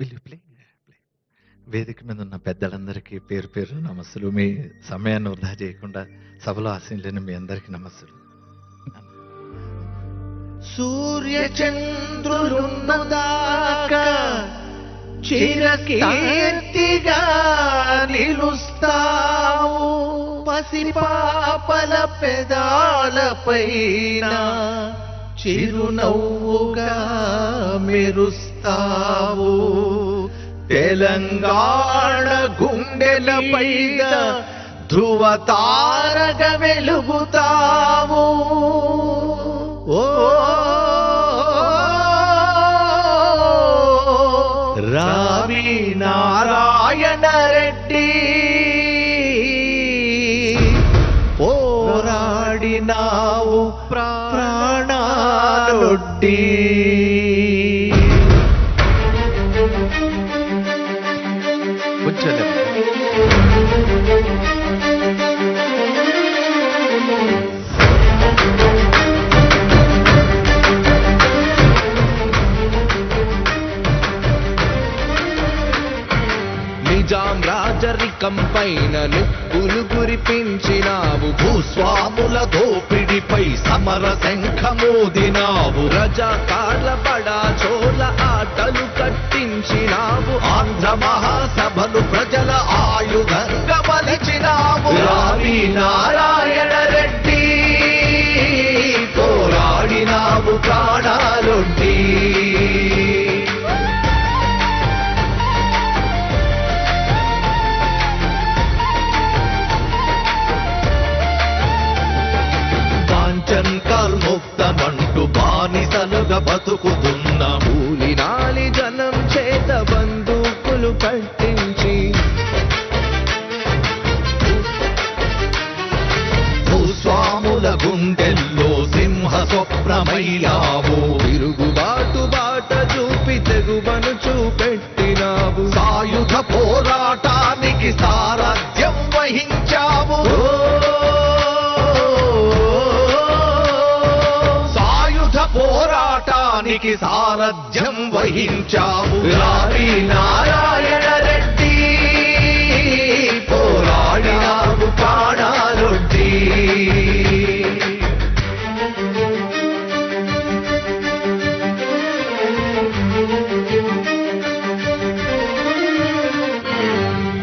Will play వేదిక మీద ఉన్న పెద్దలందరికీ పేరు పేరు నమస్సులు. మీ సమయాన్ని వృధా చేయకుండా సభలో ఆశీనులైన మీ అందరికీ నమస్సులు. సూర్య చంద్రులున్నదాకా చిరకీర్తిగా నిలుస్తావు. పసిపాపల పెదాలపైన చిరునవ్వుగా మెరుస్తావు. తెలంగాణ గుండెల పైన ధ్రువ తారగ వెలుగుతావు. ఓ రావి నారాయణ రెడ్డి. పోరాడినావు ప్రా ஒட்டி నిజాం రాజరికం పైన నిప్పులు కురిపించినావు భూస్వాముల దోపిడిపై సమర శంఖమోదినావు. రజాకార్ల బడా చోళ ఆటలు కట్టించినావు. ఆంధ్ర మహాసభను వాంఛన్ బానిసలుగా బతుకుతున్న కూలినాలి జనం చేత బందూకులు కట్టించి భూస్వాముల గుండెల్లో సింహ స్వప్నమయ్యావు తిరుగుబాటు బాట చూపి తెగువను చూపెట్టినావు. సాయుధ పోరా పోరాటానికి సారథ్యం వహించావు. రావి నారాయణ రెడ్డి పోరాడినావు ప్రాణాలొడ్డి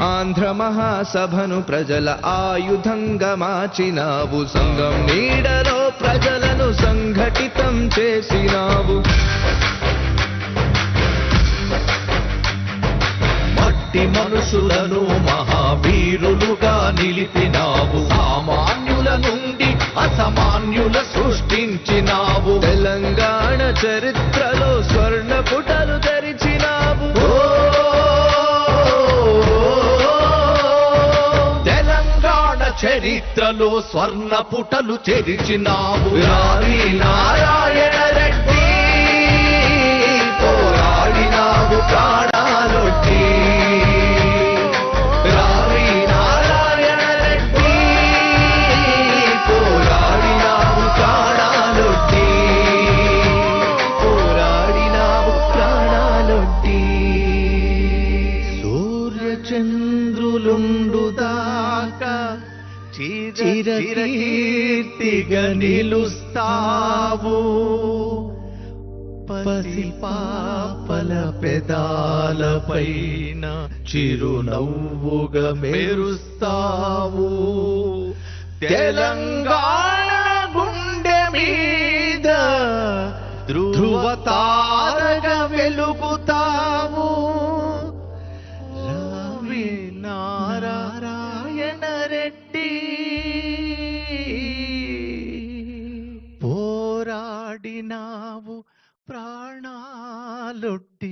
ఆంధ్ర మహాసభను ప్రజల ఆయుధంగా మార్చినావు. సంఘం నీడలో ప్రజలను సంఘటితం చేసినావు. నిలిపినావు. సామాన్యుల నుండి అసామాన్యుల సృష్టించినావు. తెలంగాణ చరిత్రలో స్వర్ణ పుటలు తెరిచినావు. తెలంగాణ చరిత్రలో స్వర్ణ పుటలు చెరిచినావు రావి నారాయణ రెడ్డి పోరాడినావు. ప్రాణ చిరకీర్తిగా నిలుస్తావు. పసిపాపల పెదాలపైన చిరునవ్వుగా మెరుస్తావు. తెలంగాణ గుండె మీద ధ్రువ వెలుగుతా కాపాడినావు ప్రాణాలొట్టి.